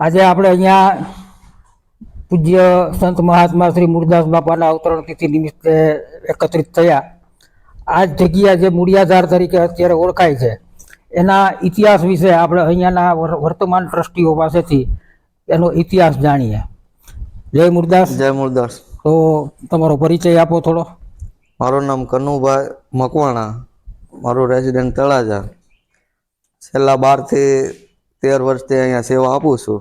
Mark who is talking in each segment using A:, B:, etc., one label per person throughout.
A: આજે આપણે અહીંયા પૂજ્ય સંત મહાત્મા શ્રી મુરદાસ બાપાના અવતરણ તિથિ નિમિત્તે એકત્રિત થયા. આ જગ્યા જે મૂળિયાધાર તરીકે અત્યારે ઓળખાય છે એના ઇતિહાસ વિશે આપણે અહીંયાના વર્તમાન ટ્રસ્ટીઓ પાસેથી એનો ઇતિહાસ જાણીએ. જય મુરદાસ.
B: જય મુરદાસ.
A: તો તમારો પરિચય આપો થોડો.
B: મારું નામ કનુભાઈ મકવાણા મારું રેસિડેન્ટ તળાજા. છેલ્લા બારથી તેર વર્ષથી અહીંયા સેવા આપું છું.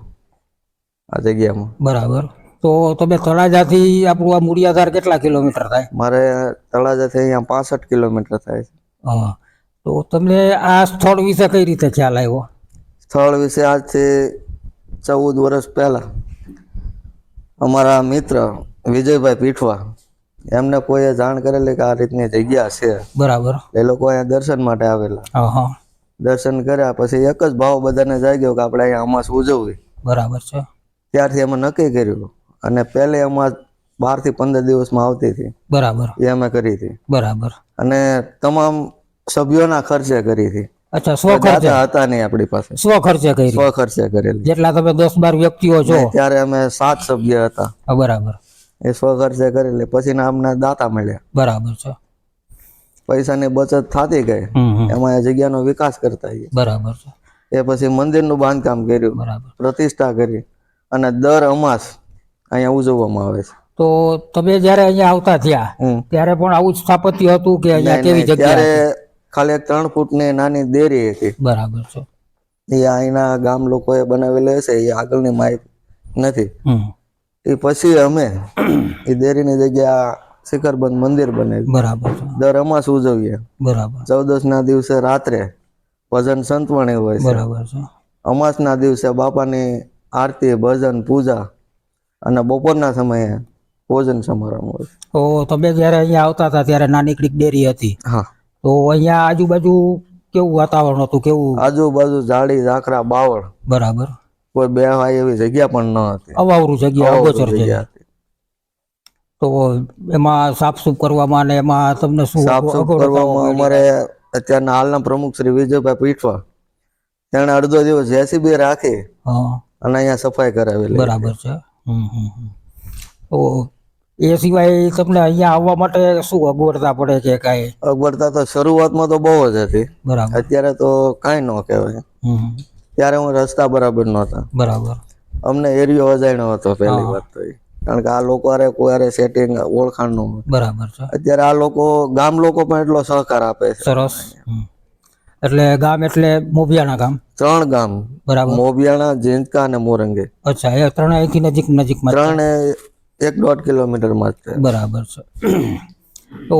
B: આ જગ્યામાં.
A: બરાબર. તો તમે તળાજાથી આપણું આ મૂળિયાધાર કેટલા કિલોમીટર થાય?
B: મારે તળાજાથી અહીંયા પાસઠ કિલોમીટર થાય છે.
A: હા. તો તમને આ સ્થળ વિશે કઈ રીતે ખ્યાલ આવ્યો?
B: સ્થળ વિશે આજથી ચૌદ વર્ષ પહેલા અમારા મિત્ર વિજયભાઈ પીઠવા એમને કોઈએ જાણ કરેલી કે આ રીતની જગ્યા છે.
A: બરાબર.
B: એ લોકો અહીંયા દર્શન માટે આવેલા.
A: હા.
B: દર્શન કર્યા પછી એક જ ભાવ બધાને જાગ્યો કે આપણે અહીંયા અમાસ ઉજવવી.
A: બરાબર છે.
B: ત્યારથી અમે નક્કી કર્યું. અને પહેલે અમાર બારથી પંદર દિવસમાં આવતી હતી.
A: બરાબર.
B: એ અમે કરી હતી.
A: બરાબર.
B: અને તમામ સભ્યોના ખર્ચે કરી હતી.
A: અચ્છા સ્વ ખર્ચે?
B: હતા નહીં આપણી પાસે.
A: સ્વ ખર્ચે કરી?
B: સ્વ ખર્ચે કરેલી.
A: જેટલા તમે દસ બાર વ્યક્તિઓ છો.
B: ત્યારે અમે સાત સભ્ય હતા.
A: બરાબર.
B: એ સ્વ ખર્ચે કરેલી. પછી અમને દાતા મળ્યા.
A: બરાબર છે.
B: પૈસાની બચત થતી ગઈ. એમાં એ જગ્યાનો વિકાસ કરતા
A: બરાબર છે.
B: એ પછી મંદિરનું બાંધકામ કર્યું.
A: બરાબર.
B: પ્રતિષ્ઠા કરી. અને દર અમાસ અહીંયા ઉજવવામાં આવે છે.
A: તો તમે જ્યારે અહીંયા આવતા થયા ત્યારે પણ આવું સ્થાપત્ય હતું કે અહીંયા કેવી જગ્યા
B: ખાલી ત્રણ ફૂટની નાની દેરી હતી.
A: બરાબર છે.
B: એ અહીંના ગામ લોકોએ બનાવેલી હશે એ આગળની માહિતી નથી. એ પછી અમે એ દેરીની જગ્યા શિખરબંધ મંદિર બનાવ્યું
A: બરાબર છે.
B: દર અમાસ ઉજવીએ.
A: બરાબર.
B: ચૌદસ ના દિવસે રાત્રે ભજન સંતવણી હોય છે.
A: બરાબર છે.
B: અમાસના દિવસે બાપાની આરતી ભજન પૂજા અને બપોરના સમયે ભોજન સમારંભ હોય
A: તો તમે જ્યારે અહીંયા આવતા હતા ત્યારે નાનીકડી ડેરી હતી.
B: હા.
A: તો અહીંયા આજુબાજુ કેવું વાતાવરણ હતું? કેવું?
B: આજુબાજુ ઝાડી ઝાકરા બાવળ.
A: બરાબર.
B: કોઈ બેવાય એવી જગ્યા પણ ન હતી.
A: અવાવરું જગ્યા અગોચર
B: જગ્યા.
A: તો એમાં સાફસૂફ કરવામાં ને એમાં તમને શું
B: સાફસૂફ કરવામાં અમારે અત્યારના હાલના પ્રમુખ શ્રી વિજયભાઈ પીઠવા તેણે અડધો દિવસ જેસીબી રાખી
A: હા.
B: અને અહીંયા સફાઈ કરાવેલી
A: બરાબર છે. એ સિવાય તમને અહીંયા આવવા માટે શું અગવડતા પડે છે કાંઈ?
B: અગવડતા તો શરૂઆતમાં તો બહુ જ હતી.
A: બરાબર.
B: અત્યારે તો કાંઈ ન કહેવાય. ત્યારે હું રસ્તા બરાબર નહોતા.
A: બરાબર.
B: અમને એરિયો અજાણ્યો હતો પહેલી વાત તો કારણ કે આ લોકો અરે કોઈ અરે સેટિંગ ઓળખાણનું
A: બરાબર છે.
B: અત્યારે આ લોકો ગામ લોકો પણ એટલો સહકાર આપે છે.
A: સરસ. એટલે ગામ એટલે મોભિયાણા ગામ?
B: ત્રણ ગામ.
A: બરાબર.
B: મોબિયાણા જીંદકા અને મોરંગે.
A: અચ્છા એ ત્રણ અહીંથી નજીક નજીકમાં.
B: ત્રણે એક દોઢ કિલોમીટરમાં છે.
A: બરાબર છે. તો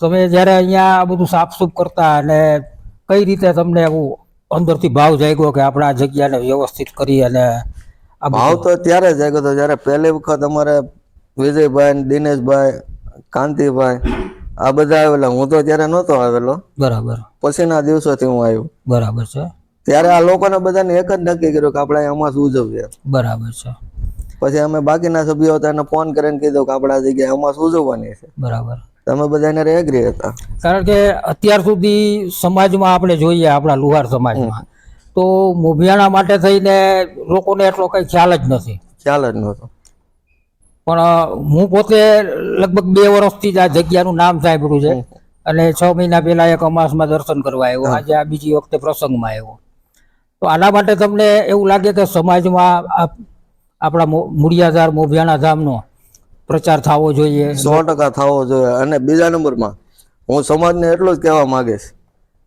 A: તમે જ્યારે અહીંયા આ બધું સાફસૂફ કરતા અને કઈ રીતે તમને એવું અંદરથી ભાવ જાગ્યો કે આપણે આ જગ્યાને વ્યવસ્થિત કરી અને આ
B: ભાવ તો ત્યારે જાગ્યો હતો જ્યારે પહેલી વખત અમારે વિજયભાઈ દિનેશભાઈ કાંતિભાઈ આ બધા આવેલા. હું તો ત્યારે નહોતો આવેલો.
A: બરાબર.
B: પછીના દિવસોથી હું આવ્યો.
A: બરાબર છે.
B: ત્યારે આ લોકોને બધાને એક જ નક્કી કર્યું કે આપણે અહીંયા શું ઉજવીએ
A: બરાબર છે.
B: પછી અમે બાકીના સભ્યો હતા એને ફોન કરીને કીધું કે આપણે આ જગ્યાએ શું ઉજવવાની છે.
A: બરાબર.
B: તમે બધા એને એગ્રી હતા.
A: કારણ કે અત્યાર સુધી સમાજમાં આપણે જોઈએ આપણા લુહાર સમાજમાં તો મોભિયાણા માટે થઈને લોકોને એટલો કઈ ખ્યાલ જ નથી.
B: ખ્યાલ જ નહોતો.
A: પણ હું પોતે લગભગ બે વર્ષથી જ આ જગ્યાનું નામ સાંભળ્યું છે. અને છ મહિના પહેલા એક અમાસમાં દર્શન કરવા આવ્યો. આજે આ બીજી વખતે પ્રસંગમાં આવ્યો. તો આના માટે તમને એવું લાગે કે સમાજમાં આપણા મૂળિયાધાર મોભિયાણા ધામનો પ્રચાર થવો જોઈએ.
B: સો ટકા થવો જોઈએ. અને બીજા નંબરમાં હું સમાજને એટલું જ કહેવા માંગીશ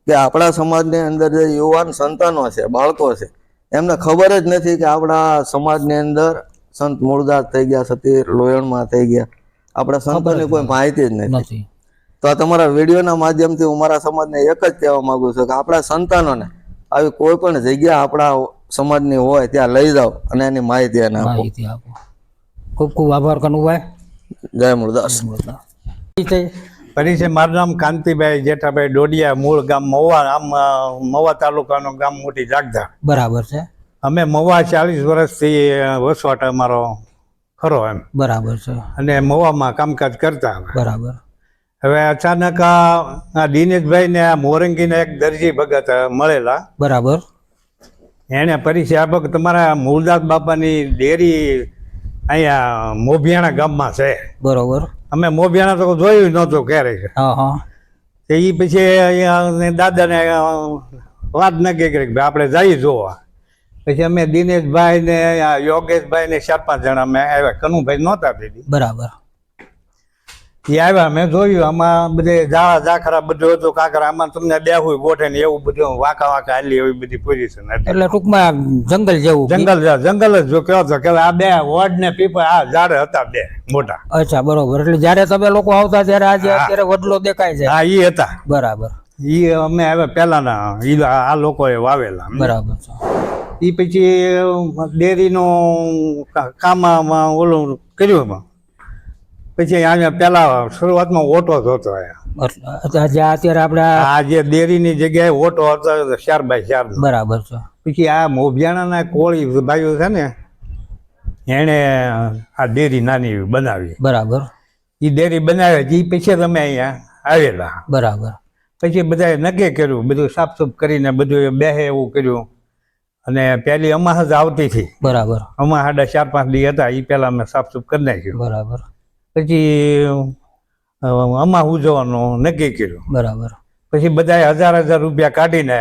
B: કે આપણા સમાજની અંદર જે યુવાન સંતાનો છે બાળકો છે એમને ખબર જ નથી કે આપણા સમાજની અંદર સંત મૂળદાસ થઈ ગયા સતી લોયણમાં થઈ ગયા. આપણા સંતોની કોઈ માહિતી જ નથી. તો આ તમારા વિડીયોના માધ્યમથી હું મારા સમાજને એક જ કહેવા માગું છું કે આપણા સંતાનોને આવી કોઈ પણ જગ્યા આપણા સમાજની હોય ત્યાં લઈ જાઓ અને એની માહિતી એને આપો.
A: માહિતી આપો. ખૂબ ખૂબ આભાર કનુભાઈ.
B: જય મૂળદાસ
C: પરિચય. મારું નામ કાંતિભાઈ જેઠાભાઈ ડોડિયા મૂળ ગામ મહુવા આમ મવા મહુવા તાલુકાનું ગામ મોટી જાગધા
A: બરાબર છે.
C: અમે મહુવા ચાલીસ વર્ષથી વસવાટ અમારો ખરો એમ.
A: બરાબર છે.
C: અને મહુવામાં કામકાજ કરતા
A: બરાબર.
C: હવે અચાનક આ દિનેશભાઈ ને આ મોરંગીના એક દરજી ભગત મળેલા.
A: બરાબર.
C: એને પરિચય આપો કે તમારા મૂળદાસ બાપાની ડેરી અહીંયા મોભિયાણા ગામમાં છે.
A: બરોબર.
C: અમે મોભિયાણા તો જોયું નહોતું ક્યારેય
A: હા હા.
C: તો એ પછી અહીંયા દાદાને વાત નક્કી કરી કે આપણે જઈએ જોવા. પછી અમે દિનેશભાઈ ને યોગેશભાઈ ને ચાર પાંચ જણા અમે આવ્યા. કનુભાઈ નહોતા દીધી.
A: બરાબર.
C: એ આવ્યા મેં જોયું આમાં બધે ઝાડા ઝાખરા બધું હતું કાંકરા આમાં તમને બેહું ગોઠે ને એવું બધું વાંકા વાંકા હાલી એવી બધી પોઝિશન હતી.
A: એટલે ટૂંકમાં જંગલ જેવું
C: જંગલ જંગલ જ જો કહો કે આ બે વડ ને પીપળ આ ઝાડ હતા બે મોટા.
A: અચ્છા બરોબર. એટલે જ્યારે તમે લોકો આવતા ત્યારે આજે. અત્યારે વડલો દેખાય છે?
C: હા એ હતા.
A: બરાબર.
C: ઈ અમે આવ્યા પહેલાના ઈ આ લોકોએ વાવેલા.
A: બરાબર
C: એ પછી ડેરીનું કામમાં ઓલું કર્યું પછી અહીંયા પેલા શરૂઆતમાં ઓટો જ હતો અહીંયા
A: અત્યારે આપણે આ-
C: જે ડેરીની જગ્યાએ ઓટો હતો ચાર બાય ચાર
A: બરાબર છે.
C: પછી આ મોભિયાણાના કોળી ભાઈઓ છે ને એણે આ ડેરી નાની બનાવી.
A: બરાબર.
C: એ ડેરી બનાવી એ પછી તમે અહીંયા આવેલા.
A: બરાબર.
C: પછી બધાએ નક્કી કર્યું બધું સાફસૂફ કરીને બધું બેહે એવું કર્યું. અને પહેલી અમાસ જ આવતી હતી.
A: બરાબર.
C: અમા સાડા ચાર પાંચ દી હતા એ પહેલાં અમે સાફસૂફ કરી નાખ્યું.
A: બરાબર.
C: પછી આમાં ઉજવવાનું નક્કી કર્યું.
A: બરાબર.
C: પછી બધા હજાર હજાર રૂપિયા કાઢીને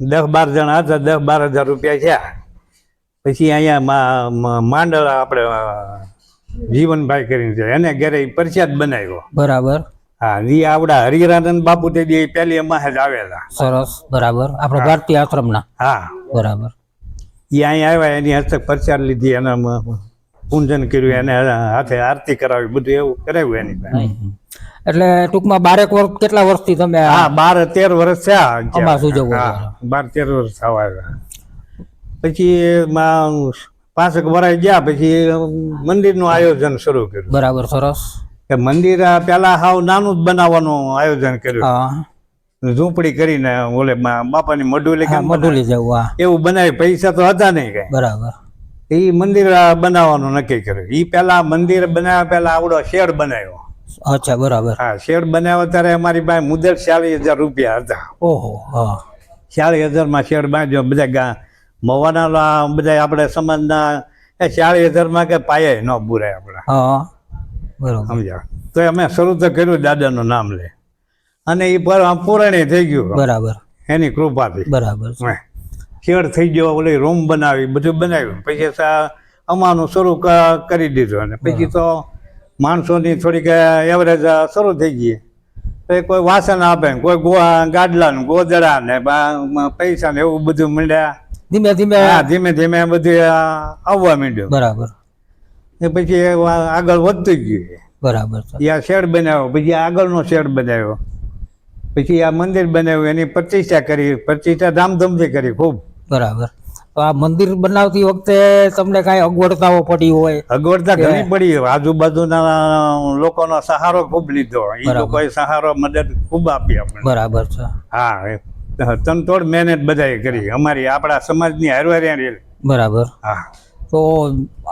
C: દસ બાર જણા હતા દસ બાર હજાર રૂપિયા થયા. પછી અહીંયા માંડળ આપણે જીવનભાઈ કરીને છે. એને ઘરે પ્રસાદ બનાવ્યો.
A: બરાબર.
C: હા ઈ આવડા હરિરાનંદ બાપુ તે દી પહેલી અમાસે જ આવેલા.
A: સરસ બરાબર. આપણે ભારતીય આશ્રમના.
C: હા.
A: બરાબર.
C: એ અહીંયા આવ્યા એની હસ્તક પ્રચાર લીધી એના પૂંજન કર્યું એને હાથે આરતી કરાવી બધું એવું કરાવ્યું એની પાસે.
A: એટલે ટૂંકમાં બારેક વર્ષ કેટલા વર્ષથી તમે
C: હા બાર તેર વર્ષ થયા. બાર તેર વર્ષ થવા આવ્યા. પછી પાંચેક વર્ષ ગયા પછી મંદિરનું આયોજન શરૂ કર્યું.
A: બરાબર સરસ.
C: કે મંદિર આ પેલા હાવ નાનું જ બનાવવાનું આયોજન કર્યું. ઝૂંપડી કરીને ઓલે બાપાની મઢુલી
A: મઢુલી જવું
C: એવું બનાવી પૈસા તો હતા નહીં કઈ.
A: બરાબર.
C: એ મંદિર બનાવવાનું નક્કી કર્યું. એ પેલા મંદિર બનાવ્યા પેલા આવડો શેડ બનાવ્યો.
A: અચ્છા બરાબર.
C: હા શેડ બનાવ્યો ત્યારે અમારી પાસે મુદત ચાલીસ હજાર રૂપિયા હતા.
A: ઓહો હા.
C: ચાલીસ હજારમાં શેડ બાંધ્યો બધા ગા મવાના બધા આપણે સમાજના એ ચાલીસ હજારમાં કે પાયે ન પૂરાય આપણે.
A: હા બરોબર.
C: સમજ્યા? તો અમે શરૂ તો કર્યું દાદાનું નામ લે. અને એ પર પૂરણી થઈ ગયું.
A: બરાબર.
C: એની કૃપાથી.
A: બરાબર.
C: શેડ થઈ ગયો ઓલે રૂમ બનાવી બધું બનાવ્યું. પછી અમાનું શરૂ કરી દીધું અને પછી તો માણસોની થોડીક એવરેજ શરૂ થઈ ગઈ. તો કોઈ વાસણ આપે ને કોઈ ગોવા ગાડલાનું ગોદડા ને પૈસા ને એવું બધું મળ્યા.
A: ધીમે ધીમે
C: હા ધીમે ધીમે બધું આવવા માંડ્યું.
A: બરાબર.
C: એ પછી આગળ વધતું ગયું.
A: બરાબર
C: એ આ શેડ બનાવ્યો પછી આગળનો શેડ બનાવ્યો. પછી આ મંદિર બનાવ્યું એની પ્રતિષ્ઠા કરી પ્રતિષ્ઠા ધામધૂમથી કરી ખૂબ.
A: બરાબર. તો આ મંદિર બનાવતી વખતે તમને કાંઈ અગવડતાઓ પડી હોય?
C: અગવડતા ઘણી પડી આજુબાજુના લોકોનો સહારો ખૂબ લીધો એ લોકોએ સહારો મદદ ખૂબ આપી આપણે
A: બરાબર છે.
C: હા તનતોડ મહેનત બધાએ કરી. અમારી આપણા સમાજની હારવારી
A: બરાબર.
C: હા.
A: તો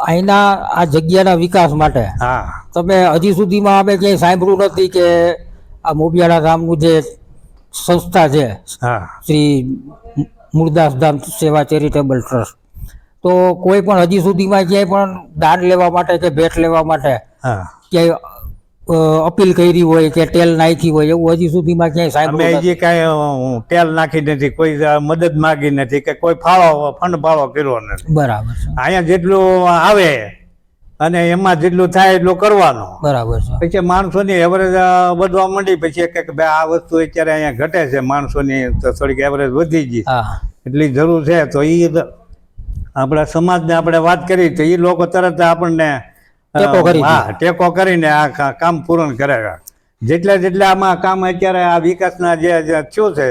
A: અહીંના આ જગ્યાના વિકાસ માટે
C: હા.
A: તમે હજી સુધીમાં અમે ક્યાંય સાંભળ્યું નથી કે આ મોબિયાળા ગામનું જે સંસ્થા છે
C: હા.
A: શ્રી મૂળદાસ ધામ સેવા ચેરિટેબલ ટ્રસ્ટ. તો કોઈ પણ હજી સુધીમાં ક્યાંય પણ દાન લેવા માટે કે ભેટ લેવા માટે
C: હા.
A: ક્યાંય અપીલ કરી હોય કે ટેલ નાખી હોય એવું હજી સુધીમાં ક્યાંય
C: અમે
A: સાંભળ્યું
C: હજી કાંઈ તેલ નાખી નથી કોઈ મદદ માગી નથી કે કોઈ ફાળો ફંડ ફાળો કર્યો નથી.
A: બરાબર
C: અહીંયા જેટલું આવે અને એમાં જેટલું થાય એટલું કરવાનું.
A: બરાબર છે.
C: પછી માણસોની એવરેજ વધવા માંડી પછી કે ભાઈ આ વસ્તુ અત્યારે અહીંયા ઘટે છે. માણસોની તો થોડીક એવરેજ વધી ગઈ. એટલી જરૂર છે. તો એ આપણા સમાજને આપણે વાત કરી તો એ લોકો તરત આપણને
A: ટેકો
C: હા ટેકો કરીને આ કામ પૂર્ણ કરે જેટલા જેટલા આમાં કામ અત્યારે આ વિકાસના જે થયું છે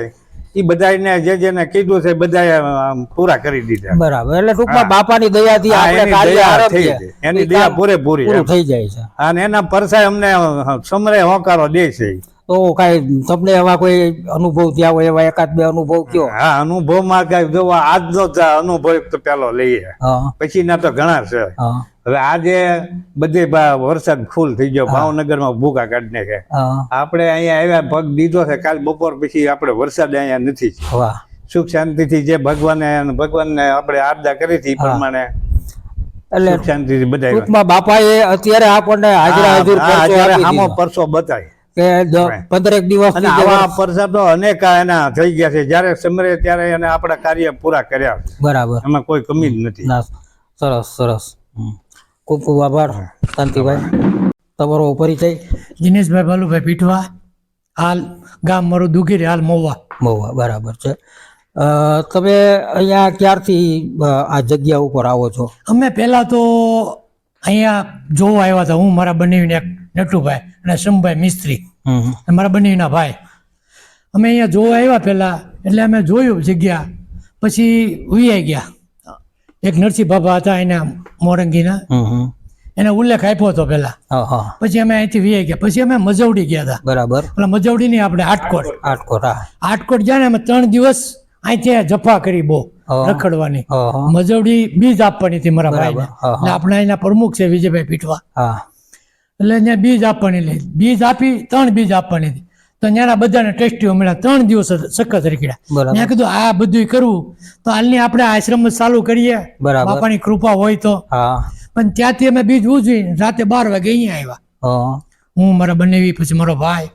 C: એ બધાને જે જેને કીધું છે બધાએ પૂરા કરી દીધા.
A: બરાબર એટલે ટૂંકમાં બાપાની દયાથી આપણે કાર્ય આરંભીએ.
C: એની દયા પૂરેપૂરી
A: થઈ જાય છે.
C: અને એના પરસાય અમને સમરે હોકારો દે છે.
A: તો કાંઈ તમને એવા કોઈ અનુભવ થયા હોય એવા એકાદ બે અનુભવ કયો
C: હા અનુભવમાં કઈ જો આજનો અનુભવ તો પેલો લઈએ.
A: પછી
C: ના તો ઘણા છે. હવે આજે બધે વરસાદ ફૂલ થઈ ગયો. ભાવનગરમાં ભૂકા કાઢી નાખે આપણે અહીંયા આવ્યા પગ દીધો છે. કાલ બપોર પછી આપણે વરસાદ અહીંયા નથી સુખ શાંતિથી જે ભગવાને ભગવાનને આપણે આરદા કરી હતી પ્રમાણે
A: એટલે
C: શાંતિથી બધા
A: ટૂંકમાં બાપાએ અત્યારે આપણને હાજરા હાજર
C: આમો. પરસો બતાય.
A: કે પંદરેક દિવસ
C: આવા પરસા તો અનેક એના થઈ ગયા છે. જ્યારે સમરે ત્યારે એને આપણા કાર્ય પૂરા કર્યા.
A: બરાબર.
C: એમાં કોઈ કમી જ નથી.
A: સરસ સરસ. હમ. ખૂબ ખૂબ આભાર શાંતિભાઈ. તમારો પરિચય?
D: દિનેશભાઈ ભાલુભાઈ પીઠવા હાલ ગામ મારું દુગીરી હાલ મહુવા.
A: મહુવા બરાબર છે. તમે અહીંયા ક્યારથી આ જગ્યા ઉપર આવો છો?
D: અમે પહેલાં તો અહીંયા જોવા આવ્યા હતા હું મારા બંનેવીને એક નટુભાઈ અને શંભભાઈ મિસ્ત્રી. મારા બંનેવીના ભાઈ. અમે અહીંયા જોવા આવ્યા પહેલાં એટલે અમે જોયું જગ્યા પછી ઉયાઈ ગયા. એક નરસિંહ બાબા હતા એના મોરંગીના. એને ઉલ્લેખ આપ્યો હતો
A: હા
D: પછી અમે અહીંથી વીઆઈ ગયા. પછી અમે મજવડી ગયા હતા.
A: બરાબર.
D: પેલા મજવડી નહીં આપણે આટકોટ.
A: આટકોટ
D: આટકોટ ગયા ને અમે ત્રણ દિવસ અહીંથી જફા કરી બહુ. રખડવાની. મજવડી બીજ આપવાની હતી મારા
A: હા.
D: એટલે આપણા એના પ્રમુખ છે વિજયભાઈ પીઠવા. એટલે ત્યાં બીજ આપવાની લઈ બીજ આપી ત્રણ બીજ આપવાની હતી. તો ત્યાંના બધાને ટેસ્ટીઓ મળ્યા. ત્રણ દિવસ સખત રીકડ્યા મેં કીધું આ બધું કરવું. તો હાલની આપણે આશ્રમ ચાલુ કરીએ. બાપાની કૃપા હોય તો. પણ ત્યાંથી અમે બીજ ઉજવી રાતે બાર વાગે અહીંયા આવ્યા.
A: હું.
D: મારા બંને પછી મારો ભાઈ.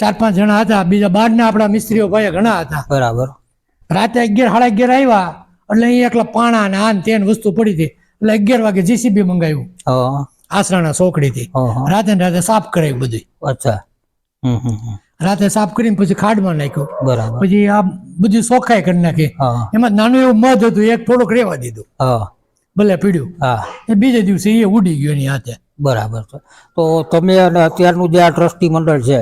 D: ચાર પાંચ જણા હતા. બીજા બહારના આપણા મિસ્ત્રીઓ ભાઈ ઘણા હતા.
A: બરાબર.
D: રાતે અગિયાર સાડા અગિયાર આવ્યા. એટલે અહીંયા એકલા પાણા ને આન તેન વસ્તુ પડી હતી. એટલે અગિયાર વાગે જીસીબી મંગાવ્યું. આસરાના સોકડીથી. રાતે ને રાતે સાફ કરાયું બધું
A: અચ્છા.
D: રાતે સાફ કરીને પછી ખાડમાં નાખ્યું.
A: બરાબર.
D: પછી આ બધી સોખાઈ કરી નાખી. એમાં નાનું એવું મધ હતું એક થોડુંક રેવા દીધું.
A: હા.
D: ભલે પીડ્યું.
A: હા.
D: એ બીજે દિવસે એ ઉડી ગયો એની હાથે.
A: બરાબર છે. તો તમે અને અત્યારનું જે આ ટ્રસ્ટી મંડળ છે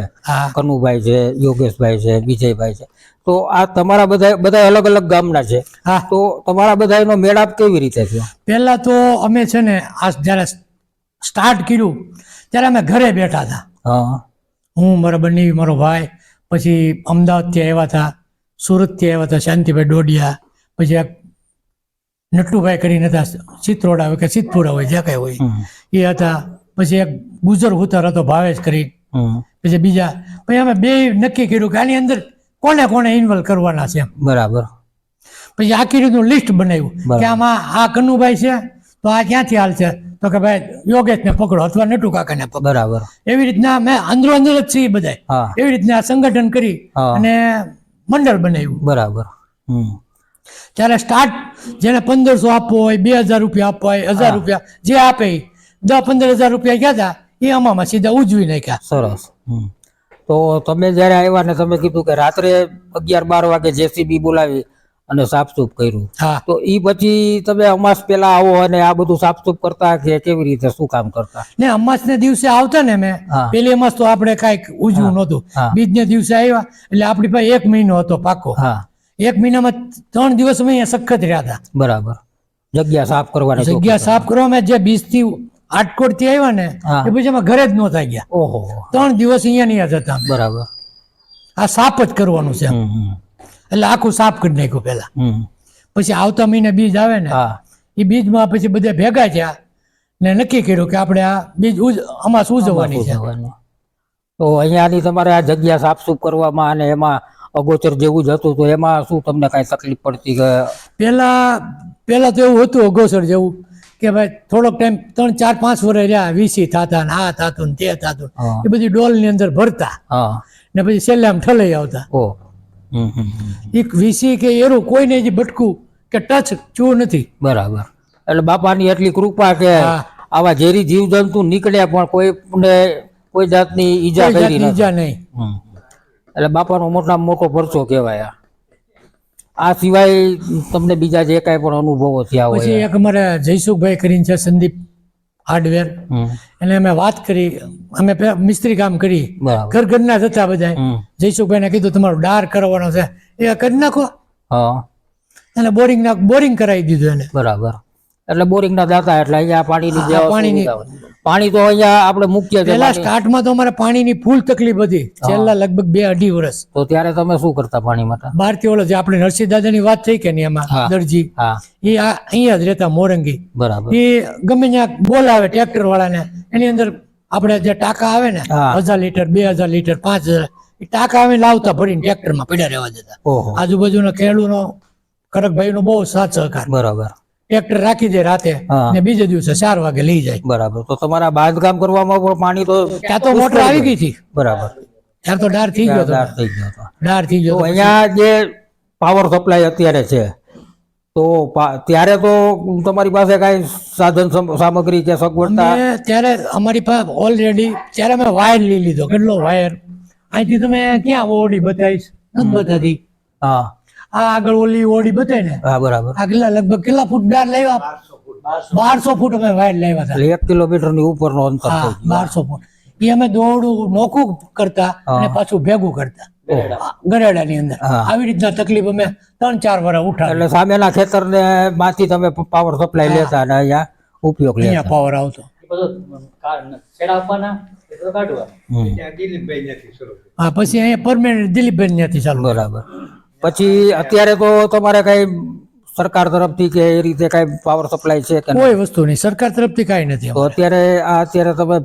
A: કનુભાઈ છે યોગેશભાઈ છે વિજયભાઈ છે તો આ તમારા બધા બધા અલગ અલગ ગામના છે.
D: હા.
A: તો તમારા બધા એનો મેળાપ કેવી રીતે થયો?
D: પહેલા તો અમે છે ને આ જ્યારે સ્ટાર્ટ કર્યું ત્યારે અમે ઘરે બેઠા હતા.
A: હા.
D: હું મારા બંને મારો ભાઈ પછી અમદાવાદથી આવ્યા હતા સુરતથી આવ્યા હતા શાંતિભાઈ ડોડિયા પછી એક નટુભાઈ કરીને હતા ચિત્રોડા હોય કે સિદ્ધપુરા હોય જ્યાં કાંઈ હોય. એ હતા. પછી એક ગુજર હુતર હતો ભાવેશ કરી પછી બીજા. પછી અમે બે નક્કી કર્યું કે આની અંદર કોને કોને ઇન્વોલ્વ કરવાના છે
A: બરાબર.
D: પછી આખી રીતનું લિસ્ટ બનાવ્યું કે આમાં આ કનુભાઈ છે તો આ ક્યાંથી હાલ છે? તો કે ભાઈ યોગેશને પકડો અથવા નટુ કાકાને પકડો.
A: બરાબર.
D: એવી રીતના મેં અંદરો અંદર જ છીએ બધાય. એવી રીતના સંગઠન કરી અને મંડળ બનાવ્યું.
A: બરાબર.
D: ત્યારે સ્ટાર્ટ જેને પંદરસો આપવો હોય બે હજાર રૂપિયા આપવા હોય હજાર રૂપિયા જે આપે. દસ પંદર હજાર રૂપિયા ગયા હતા એ અમામાં સીધા ઉજવી નાખ્યા.
A: સરસ. તો તમે જ્યારે આવ્યા ને તમે કીધું કે રાત્રે અગિયાર બાર વાગે જેસીબી બોલાવી અને સાફસૂફ કર્યું. તો ઈ પછી તમે અમાસ પેલા આવો અને આ બધું સાફસૂફ કરતા કે કેવી રીતે શું કામ કરતા?
D: ને અમાસને દિવસે આવતા ને મેં પેલી અમાસ તો આપણે કંઈક ઉજવું નહોતું.
A: બીજ
D: ને દિવસે આવ્યા એટલે આપણી પાસે એક મહિનો હતો પાકો
A: હા.
D: એક મહિનામાં ત્રણ દિવસ અમે અહીંયા સખત રહ્યા હતા.
A: બરાબર. જગ્યા સાફ કરવાની
D: જગ્યા સાફ કરવામાં જે બીજથી આટકોટથી આવ્યા ને એ પછી અમે ઘરે જ નહોતા ગયા.
A: ઓહો.
D: ત્રણ દિવસ અહીંયા નહીં જ હતા
A: બરાબર.
D: આ સાફ જ કરવાનું છે એટલે આખું સાફ કરી નાખ્યું પેલા પછી આવતા મહિને બીજ આવે ને એ બીજમાં પછી બધા ભેગા થયા ને નક્કી કર્યું કે આપણે આ બીજ આમાં અમાસ ઉજવવાની છે.
A: તો અહીંયાની તમારે આ જગ્યા સાફસૂફ કરવામાં અને એમાં અગોચર જેવું જ હતું તો એમાં શું તમને કાંઈ તકલીફ પડતી કે?
D: પેલા પેલા તો એવું હતું અગોચર જેવું કે ભાઈ થોડોક ટાઈમ ત્રણ ચાર પાંચ વર્ષ રહ્યા વીસી થતા ને આ થતું ને તે થતું. એ બધી ડોલની અંદર ભરતા
A: હા.
D: ને પછી છેલ્લે આમ ઠલાઈ આવતા. એક વીસી કે એરું કોઈને જે ભટકું કે ટચ ચૂ નથી.
A: બરાબર. એટલે બાપાની એટલી કૃપા કે આવા ઝેરી જીવજંતુ નીકળ્યા પણ કોઈને કોઈ જાતની ઈજા
D: કોઈ
A: કરી
D: ઈજા નહીં.
A: એટલે બાપાનો મોટામાં મોટો પરચો કહેવાય આ. સિવાય તમને બીજા જે કાંઈ પણ અનુભવો થયા
D: પછી
A: હોય.
D: એક અમારે જયસુખભાઈ કરીને છે સંદીપ. હાર્ડવેર
A: એટલે
D: એને અમે વાત કરી અમે મિસ્ત્રી કામ કરી. ઘર ઘરના હતા બધા
A: હમ.
D: જયસુખભાઈને કીધું તમારો ડાર કરવાનો છે. એ કરી નાખો. એટલે બોરિંગ ના બોરિંગ કરાવી દીધું એને.
A: બરાબર. એટલે બોરિંગ ના દાતા એટલે અહીંયા પાણીની
D: પાણીની-
A: પાણી તો અહીંયા આપણે મુખ્ય
D: પહેલા. સ્ટાર્ટમાં તો અમારે પાણીની ફૂલ તકલીફ હતી. છેલ્લા લગભગ બે અઢી વર્ષ.
A: તો ત્યારે તમે શું કરતા પાણી માટે?
D: બહારથી ઓલો જે આપણે નરસિંહ દાદાની વાત થઈ કે નહીં એમાં દરજી એ અહીંયા જ રહેતા મોરંગી.
A: બરાબર.
D: એ ગમે ત્યાં બોલાવે ટ્રેક્ટર વાળાને એની અંદર આપણે જે ટાંકા આવે ને હજાર લીટર બે હજાર લીટર પાંચ હજાર એ ટાંકા અમે લાવતા ભરીને ટ્રેક્ટરમાં પડ્યા રહેવા
A: ઓહો.
D: આજુબાજુના ખેડૂનો ખડકભાઈનો બહુ સાથ સહકાર.
A: બરાબર.
D: ટ્રેક્ટર રાખી દે રાતે ને બીજે દિવસે ચાર વાગે લઈ જાય.
A: બરાબર. તો તમારા બાંધકામ કરવામાં પણ પાણી તો
D: ત્યાં તો મોટર આવી ગઈ. હતી.
A: બરાબર.
D: ત્યાં તો ડાર થઈ ગયો
A: ડાર થઈ ગયો
D: ડાર થઈ ગયો
A: અહીંયા જે પાવર સપ્લાય અત્યારે છે તો ત્યારે તો તમારી પાસે કાંઈ સાધન સામગ્રી કે સગવડતા?
D: ત્યારે અમારી પાસે ઓલરેડી ત્યારે અમે વાયર લઈ લીધો. કેટલો વાયર અહીંથી તમે ક્યાં ઓડી બતાવીશ? નથી બતાતી
A: હા.
D: આ આગળ ઓલી ઓડી બતાવી ને?
A: હા બરાબર.
D: આ કેટલા લગભગ કેટલા ફૂટ ડાર લાવ્યા બારસો ફૂટ અમે વાયર લાવ્યા હતા.
A: એક કિલોમીટરની ઉપર
D: નો
A: અંતર
D: બારસો ફૂટ. એ અમે દોડું નોખું કરતા અને પાછું ભેગું કરતા. ગરેડા. ની અંદર.
A: હા.
D: આવી રીતના તકલીફ અમે ત્રણ ચાર વર્ષ ઉઠા
A: એટલે સામેના ખેતરને માંથી તમે પાવર સપ્લાય લેતા અને અહીંયા ઉપયોગ લેતા.
D: અહીંયા પાવર આવતો.
C: દિલીપભાઈ
D: હા પછી અહીંયા પરમેનન્ટ દિલીપબેન ત્યાંથી ચાલુ.
A: બરાબર. પછી અત્યારે તો તમારે કઈ સરકાર તરફથી કે એ રીતે કઈ પાવર સપ્લાય છે કે
D: કોઈ વસ્તુ નહીં. સરકાર તરફથી કાંઈ નથી
A: તો અત્યારે આ અત્યારે તમે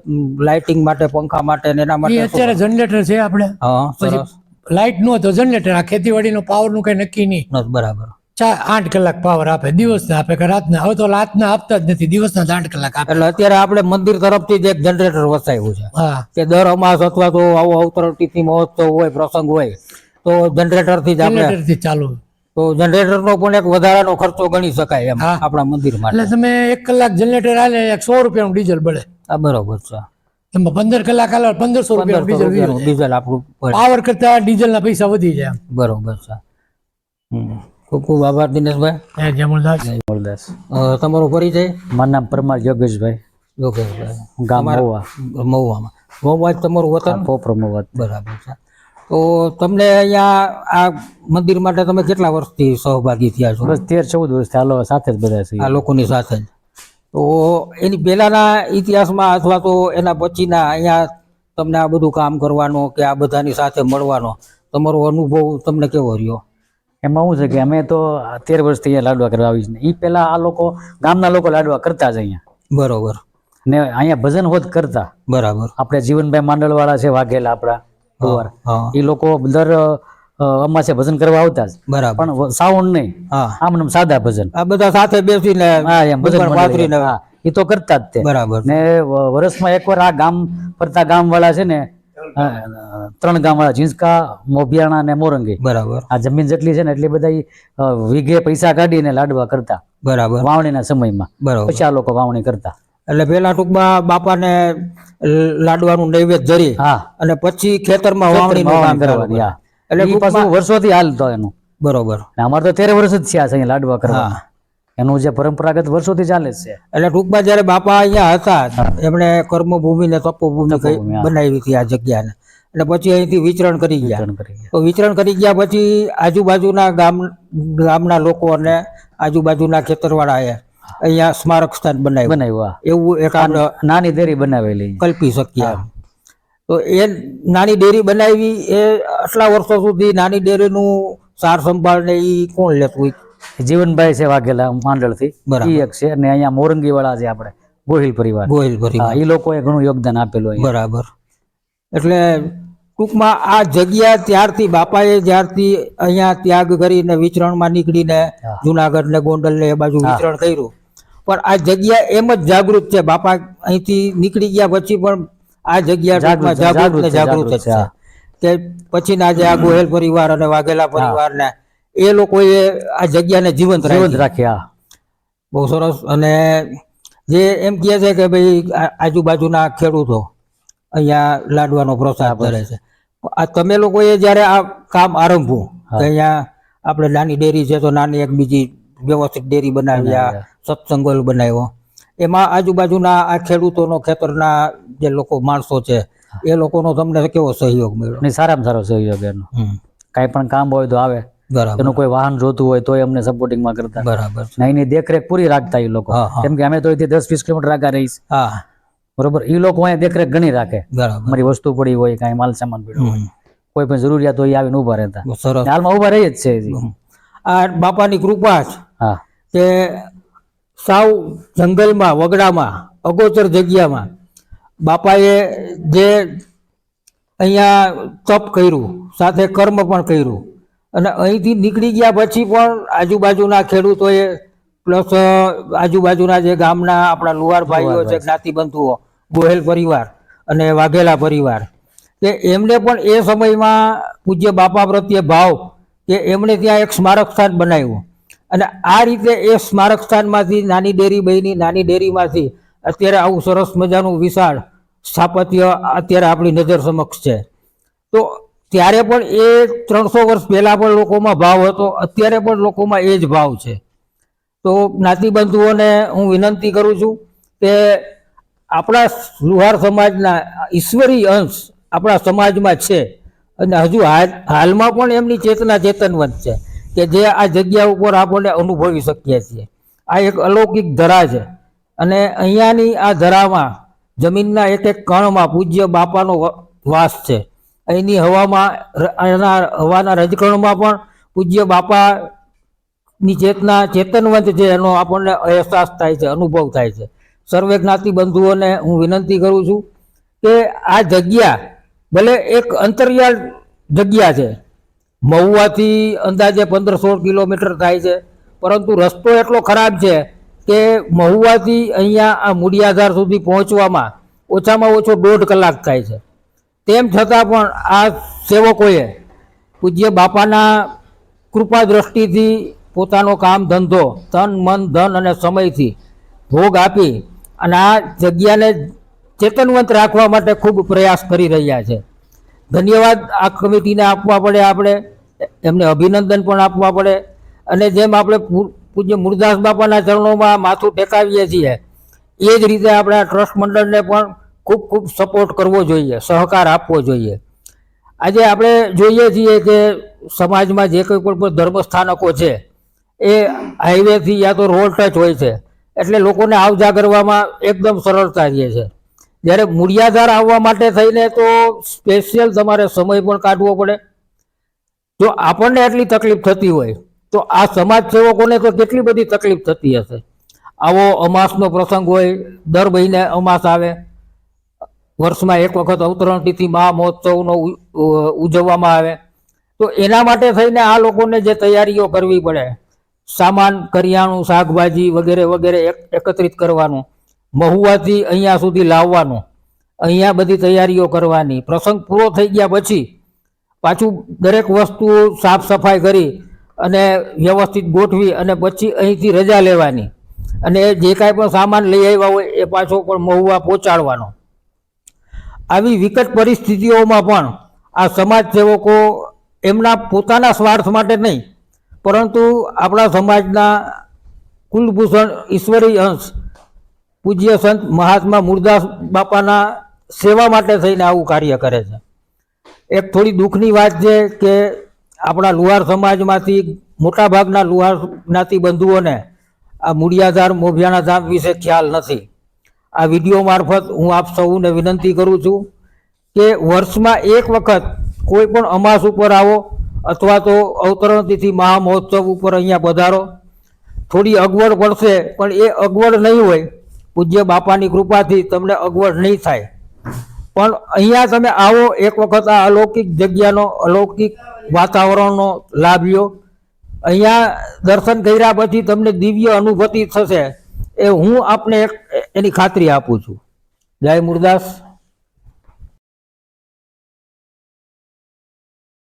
A: લાઇટિંગ માટે પંખા માટે ને એના માટે
D: અત્યારે જનરેટર છે આપણે.
A: હા સરસ.
D: લાઇટ નો તો જનરેટર આ ખેતીવાડીનો પાવરનું કઈ નક્કી નહીં.
A: બરાબર.
D: ચાર આઠ કલાક પાવર આપે. દિવસના આપે કે રાતના. હવે તો રાતના આપતા જ નથી. દિવસના ના આઠ કલાક આપે.
A: એટલે અત્યારે આપણે મંદિર તરફથી જ એક જનરેટર વસાવ્યું છે. કે દર અમાસ અથવા તો આવો અવતરણ તિથિ મહોત્સવ હોય પ્રસંગ હોય તો જનરેટરથી જ આપણે
D: જનરેટર ચાલુ.
A: તો જનરેટર નો પણ એક વધારાનો ખર્ચો ગણી શકાય એમ
D: હા.
A: આપણા મંદિર માટે.
D: એટલે તમે એક કલાક જનરેટર હાલે એક સો રૂપિયાનું ડીઝલ બળે.
A: આ બરોબર છે.
D: એમાં પંદર કલાક હાલે પંદરસો રૂપિયાનું
A: પંદરસો
D: ડીઝલ
A: રૂપિયાનું ડીઝલ આપણું પડે.
D: પાવર કરતા ડીઝલના પૈસા વધી જાય
A: બરોબર છે. હમ. ખૂબ ખૂબ આભાર દિનેશભાઈ.
D: એમ જમણદાસ
E: મોરદાસ
A: અ, તમારો પરિચય?
E: મારું નામ પરમાર યોગેશભાઈ.
A: યોગેશભાઈ.
E: ગામ મહુવા.
A: મહુવામાં. મહુવા જ તમારું વતન?
E: પોપર મહુવા.
A: બરાબર છે. તો તમને અહીંયા આ મંદિર માટે તમે કેટલા વર્ષથી સહભાગી થયા છો?
E: બસ તેર ચૌદ વર્ષથી હાલો સાથે જ બધા છે
A: આ લોકોની સાથે જ. તો એની પહેલાના ઇતિહાસમાં અથવા તો એના પછીના અહીંયા તમને આ બધું કામ કરવાનો કે આ બધાની સાથે મળવાનો તમારો અનુભવ તમને કેવો રહ્યો?
E: એમાં શું છે કે અમે તો તેર વર્ષથી અહીંયા લાડવા કરવા આવી છે એ પહેલાં આ લોકો ગામના લોકો લાડવા કરતા જ અહીંયા.
A: બરોબર.
E: ને અહીંયા ભજન હોત કરતા.
A: બરાબર.
E: આપણે જીવનભાઈ માંડલવાળા છે વાઘેલા આપણા. કુંવર એ લોકો દર અમાસે ભજન કરવા આવતા જ.
A: બરાબર.
E: પણ સાઉન્ડ નહીં. આમ સાદા ભજન.
A: આ બધા સાથે બેસીને
E: હા એમ ભજન
A: ઉપર
E: હા. એ તો કરતા જ તે.
A: બરાબર.
E: ને વર્ષમાં એકવાર આ ગામ ફરતા ગામ વાળા છે ને ત્રણ ગામ વાળા ઝીંઝકા મોભિયાણા ને મોરંગી.
A: બરાબર.
E: આ જમીન જેટલી છે ને એટલી બધા વીઘે પૈસા કાઢીને લાડવા કરતા.
A: બરાબર.
E: વાવણીના સમયમાં.
A: બરાબર.
E: પછી આ લોકો વાવણી કરતા.
A: એટલે પેલા ટૂંકમાં બાપાને લાડવાનું નૈવેદ્ય ધરી
E: હા.
A: અને પછી ખેતરમાં વાવણીનું કામ કરવાની. એટલે
E: પાછું વર્ષોથી હાલતો એનું.
A: બરોબર.
E: અમારે તો તેર વર્ષ જ છે અહીંયા લાડવા કરવા. એનું જે પરંપરાગત વર્ષોથી ચાલે છે.
A: એટલે ટૂંકમાં જયારે બાપા અહીંયા હતા એમણે કર્મભૂમિ ને તપોભૂમિ બનાવી હતી આ જગ્યાને. એટલે પછી અહીંથી વિચરણ કરી ગયા. તો વિચરણ કરી ગયા પછી આજુબાજુના ગામ ગામના લોકો અને આજુબાજુના ખેતરવાળાએ અહીંયા સ્મારક સ્થાન બનાવ્યું.
E: બનાવ્યું
A: એવું એક
E: નાની દેરી બનાવેલી.
A: કલ્પી શકીએ. તો એ નાની ડેરી બનાવી એ આટલા વર્ષો સુધી નાની ડેરીનું સાર સંભાળ ને એ કોણ લેતું?
E: જીવનભાઈ છે વાઘેલા માંડળથી. થી એક છે અને અહીંયા મોરંગી વાળા છે આપણે ગોહિલ પરિવાર.
A: ગોહિલ
E: પરિવાર. એ લોકોએ ઘણું યોગદાન આપેલું
A: બરાબર. એટલે ટૂંકમાં આ જગ્યા ત્યારથી બાપાએ જ્યારથી અહીંયા ત્યાગ કરીને વિચરણમાં નીકળીને. જુનાગઢ ને ગોંડલ ને એ બાજુ વિચરણ કર્યું. પણ આ જગ્યા એમ જ જાગૃત છે. બાપા અહીંથી નીકળી ગયા પછી પણ આ જગ્યા
E: જાગૃત
A: જાગૃત
E: છે,
A: ને જાગૃત જ
E: છે,
A: છે. કે પછીના જે આ ગોહેલ પરિવાર અને વાઘેલા પરિવાર ને એ લોકોએ આ જગ્યાને જીવંત
E: જીવંત
A: રાખી.
E: રાખી
A: બહુ સરસ. અને જે એમ કહે છે કે ભાઈ આજુબાજુના ખેડૂતો અહીંયા લાડવાનો પ્રોત્સાહન કરે છે. આ તમે લોકોએ જ્યારે આ કામ આરંભ્યું કે અહીંયા આપણે નાની ડેરી છે તો નાની એક બીજી વ્યવસ્થિત ડેરી બનાવ્યા સત્સંગ હોલ બનાવ્યો. એમાં આજુબાજુના આ ખેડૂતોનો ખેતરના જે લોકો માણસો છે એ લોકોનો તમને કેવો સહયોગ મળ્યો?
E: ને સારામાં સારો સહયોગ એનો. કાંઈ પણ કામ હોય તો આવે.
A: બરાબર.
E: એનું કોઈ વાહન જોતું હોય તોય અમને સપોર્ટિંગમાં કરતા.
A: બરાબર
E: નહીં દેખરેખ પૂરી રાખતા એ લોકો. કેમ કે અમે તો અહીંથી દસ વીસ કિલોમીટર આગળ રહીશ.
A: હા.
E: બરોબર? એ લોકો અહીંયા દેખરેખ ઘણી રાખે.
A: બરાબર.
E: મારી વસ્તુ પડી હોય કાંઈ માલ સામાન પડ્યો હોય. કોઈ પણ જરૂરિયાત હોય આવીને ઊભા રહેતા. હાલમાં ઊભા રહી જ છે
A: આ બાપાની કૃપા છે
E: હા.
A: કે સાવ જંગલમાં વગડામાં અગોચર જગ્યામાં બાપાએ જે અહીંયા તપ કર્યું સાથે કર્મ પણ કર્યું અને અહીંથી નીકળી ગયા પછી પણ આજુબાજુના ખેડૂતોએ પ્લસ આજુબાજુના જે ગામના આપણા લુહાર ભાઈઓ છે જ્ઞાતિબંધુઓ ગોહેલ પરિવાર અને વાઘેલા પરિવાર કે એમને પણ એ સમયમાં પૂજ્ય બાપા પ્રત્યે ભાવ કે એમણે ત્યાં એક સ્મારક સ્થાન બનાવ્યું. અને આ રીતે એ સ્મારક સ્થાનમાંથી નાની ડેરી બની, નાની ડેરીમાંથી અત્યારે આવું સરસ મજાનું વિશાળ સ્થાપત્ય અત્યારે આપણી નજર સમક્ષ છે. તો ત્યારે પણ એ ત્રણસો વર્ષ પહેલા પણ લોકોમાં ભાવ હતો, અત્યારે પણ લોકોમાં એ જ ભાવ છે. તો જ્ઞાતિબંધુઓને હું વિનંતી કરું છું કે આપણા લુહાર સમાજના ઈશ્વરી અંશ આપણા સમાજમાં છે અને હજુ હાલ, હાલમાં પણ એમની ચેતના ચેતનવંત છે. કે જે આ જગ્યા ઉપર આપણને અનુભવી શકીએ છીએ. આ એક અલૌકિક ધરા છે. અને અહીંયાની આ ધરામાં જમીનના એક એક કણમાં પૂજ્ય બાપાનો વાસ છે. અહીંની હવામાં એના હવાના રજકણમાં પણ પૂજ્ય બાપાની ચેતના ચેતનવંત છે એનો આપણને અહેસાસ થાય છે, અનુભવ થાય છે. સર્વે જ્ઞાતિ બંધુઓને હું વિનંતી કરું છું કે આ જગ્યા ભલે એક અંતરિયાળ જગ્યા છે મહુવાથી અંદાજે પંદર સોળ કિલોમીટર થાય છે. પરંતુ રસ્તો એટલો ખરાબ છે કે મહુવાથી અહીંયા આ મૂડિયાધાર સુધી પહોંચવામાં ઓછામાં ઓછો દોઢ કલાક થાય છે. તેમ છતાં પણ આ સેવકોએ પૂજ્ય બાપાના કૃપા દ્રષ્ટિથી પોતાનો કામ ધંધો તન, મન, ધન અને સમયથી ભોગ આપી અને આ જગ્યાને ચેતનવંત રાખવા માટે ખૂબ પ્રયાસ કરી રહ્યા છે. ધન્યવાદ આ કમિટીને આપવા પડે આપણે. એમને અભિનંદન પણ આપવા પડે. અને જેમ આપણે પૂજ્ય મુરદાસ બાપાના ચરણોમાં માથું ટેકાવીએ છીએ, એ જ રીતે આપણે આ ટ્રસ્ટ મંડળને પણ ખૂબ ખૂબ સપોર્ટ કરવો જોઈએ, સહકાર આપવો જોઈએ. આજે આપણે જોઈએ છીએ કે સમાજમાં જે કંઈ પણ ધર્મ સ્થાનકો છે, એ હાઈવેથી યા તો રોડ ટચ હોય છે, એટલે લોકોને આવ જા કરવામાં એકદમ સરળતા રહે છે. જ્યારે મૂળિયાધાર આવવા માટે થઈને તો સ્પેશિયલ તમારે સમય પણ કાઢવો પડે. જો આપણને એટલી તકલીફ થતી હોય, તો આ સમાજ સેવકોને તો કેટલી બધી તકલીફ થતી હશે? આવો અમાસનો પ્રસંગ હોય, દર મહિને અમાસ આવે. વર્ષમાં એક વખત અવતરણ તિથિ મહા મહોત્સવનો ઉજવવામાં આવે. તો એના માટે થઈને આ લોકોને જે તૈયારીઓ કરવી પડે, સામાન, કરિયાણું, શાકભાજી વગેરે વગેરે એકત્રિત કરવાનું. મહુવાથી અહીંયા સુધી લાવવાનું. અહીંયા બધી તૈયારીઓ કરવાની. પ્રસંગ પૂરો થઈ ગયા પછી પાછું દરેક વસ્તુ સાફ સફાઈ કરી અને વ્યવસ્થિત ગોઠવી અને પછી અહીંથી રજા લેવાની. અને જે કાંઈ પણ સામાન લઈ આવ્યા હોય એ પાછો પણ મહુવા પહોંચાડવાનો. આવી વિકટ પરિસ્થિતિઓમાં પણ આ સમાજ સેવકો એમના પોતાના સ્વાર્થ માટે નહીં, પરંતુ આપણા સમાજના કુલભૂષણ ઈશ્વરી અંશ પૂજ્ય સંત મહાત્મા મુરદાસ બાપાના સેવા માટે થઈને આવું કાર્ય કરે છે. એક થોડી દુઃખની વાત છે કે આપણા લુહાર સમાજમાંથી, મોટાભાગના લુહાર જ્ઞાતિ બંધુઓને આ મૂળિયાધાર, મોભિયાના ધામ વિશે ખ્યાલ નથી. આ વીડિયો મારફત હું આપ સૌને વિનંતી કરું છું કે વર્ષમાં એક વખત કોઈ પણ અમાસ ઉપર આવો અથવા તો અવતરણ તિથિ મહા મહોત્સવ ઉપર અહીંયા પધારો. થોડી અગવડ પડશે, પણ એ અગવડ નહીં હોય. પૂજ્ય બાપાની કૃપાથી તમને અગવડ નહીં થાય. પણ અહીંયા તમે આવો, એક વખત આ અલૌકિક જગ્યાનો, અલૌકિક વાતાવરણનો લાભ લો અહીંયા દર્શન કર્યા પછી તમને દિવ્ય અનુભૂતિ થશે. એ હું આપને એક એની ખાતરી આપું છું. જય મુરદાસ.